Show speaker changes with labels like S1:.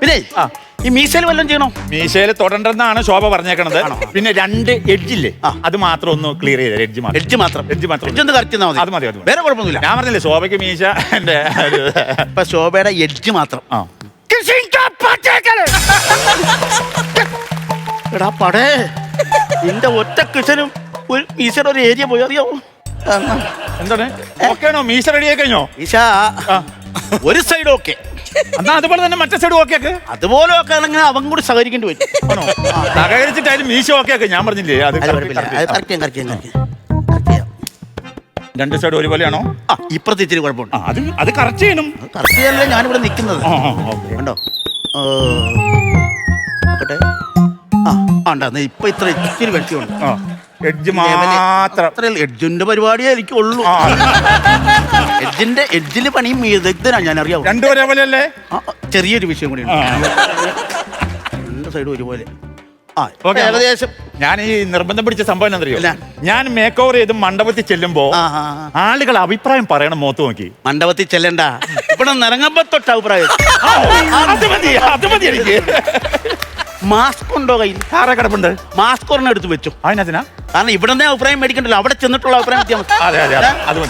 S1: പിന്നെ ഈ മീശയിൽ വല്ലതും ചെയ്യണോ?
S2: മീശയിൽ തൊടണ്ടെന്നാണ് ശോഭ പറഞ്ഞേക്കണത്. പിന്നെ രണ്ട് എഡ്ജില്ലേ. അത് മാത്രം ഒന്ന് ക്ലിയർ ചെയ്തേ എഡ്ജ് മാത്രം.
S1: എഡ്ജ് മാത്രം.
S2: എഡ്ജ് മാത്രം
S1: എഡ്ജ് ഒന്ന് കറക്റ്റ് മതി.
S2: അത് മതി, അത്.
S1: വേറെ കുഴപ്പമൊന്നുമില്ല.
S2: ഞാൻ പറഞ്ഞില്ലേ ശോഭയ്ക്ക് മീശ എന്റെ
S1: ഇപ്പൊ ശോഭയുടെ എഡ്ജ് മാത്രം. എടാ പടേ നിന്റെ ഒറ്റ കിഷനും ഒരു മീശയുടെ ഒരു ഏരിയ പോയി അറിയാവോ?
S2: എന്താണ്? ഓക്കെ ആണോ മീശ റെഡി ആയി കഴിഞ്ഞോ?
S1: മീശ ഒരു സൈഡ് ഓക്കെ
S2: എന്നാ അതുപോലെ തന്നെ മറ്റേ സൈഡ് ഓക്കെ ആക്ക്
S1: അതുപോലെ ഒക്കെ ആണെങ്കിൽ അവൻ കൂടി സഹകരിക്കേണ്ടി വരും.
S2: ആണോ? സഹകരിച്ചിട്ടായാലും മീശ ഓക്കെ ആക്ക് ഞാൻ പറഞ്ഞില്ലേ? അത്
S1: അത് കുഴപ്പമില്ല.
S2: correct
S1: ചെയ്യാം, correct ചെയ്യാം, correct ചെയ്യാം. Correct
S2: രണ്ട് സൈഡ് ഒരുപോലെയാണോ?
S1: ആ ഇപ്പുറത്ത് ഇച്ചിരി കുഴപ്പമുണ്ട്.
S2: ആ അത് അത് കറക്റ്റ് ചെയ്യണം.
S1: കറക്റ്റ് ചെയ്യാനല്ലേ ഞാനിവിടെ നിൽക്കുന്നത്.
S2: ആ, ആ.
S1: കണ്ടോ? ഏ, ആ, ഇപ്പൊ ഇത്ര ഇച്ചിരി വെട്ടിയുണ്ട്.
S2: ആ എഡ്ജ് മാത്രം.
S1: അത്ര എഡ്ജിന്റെ പരിപാടിയേ എനിക്കുള്ളൂ
S2: ആ.
S1: എഡ്ജിന്റെ എഡ്ജിന് പണിയും വിദഗ്ധനാ ഞാൻ അറിയാവൂ
S2: രണ്ടും ഒരേപോലെ അല്ലേ
S1: ആ, ചെറിയൊരു വിഷയം കൂടി. രണ്ട് സൈഡും ഒരുപോലെ. ആ
S2: ഓക്കേ.
S1: ഏകദേശം.
S2: ഞാൻ ഈ നിർബന്ധം പിടിച്ച സംഭവം എന്നറിയോ
S1: ഇല്ല.
S2: ഞാൻ മേക്ക് ഓവർ ചെയ്ത് മണ്ഡപത്തിൽ ചെല്ലുമ്പോ
S1: ആ, ആ, ആ.
S2: ആളുകൾ അഭിപ്രായം പറയണം മുഖത്ത് നോക്കി.
S1: മണ്ഡപത്തിൽ ചെല്ലണ്ട. ഇവിടെ നിറങ്ങുമ്പോ തൊട്ട് അഭിപ്രായം
S2: അത് മതി അത് മതി എനിക്ക്.
S1: മാസ്ക് ഉണ്ടോ കയ്യിൽ?
S2: സാറെ കിടപ്പുണ്ട്?
S1: മാസ്ക് ഒരെണ്ണം എടുത്ത് വെച്ചു.
S2: അതിനകത്തിനാ?
S1: കാരണം ഇവിടെ നിന്ന് അഭിപ്രായം മേടിക്കണ്ടല്ലോ. അവിടെ ചെന്നിട്ടുള്ള അഭിപ്രായം വ്യത്യാസം.
S2: അതെ അതെ അതെ. അത് മതി.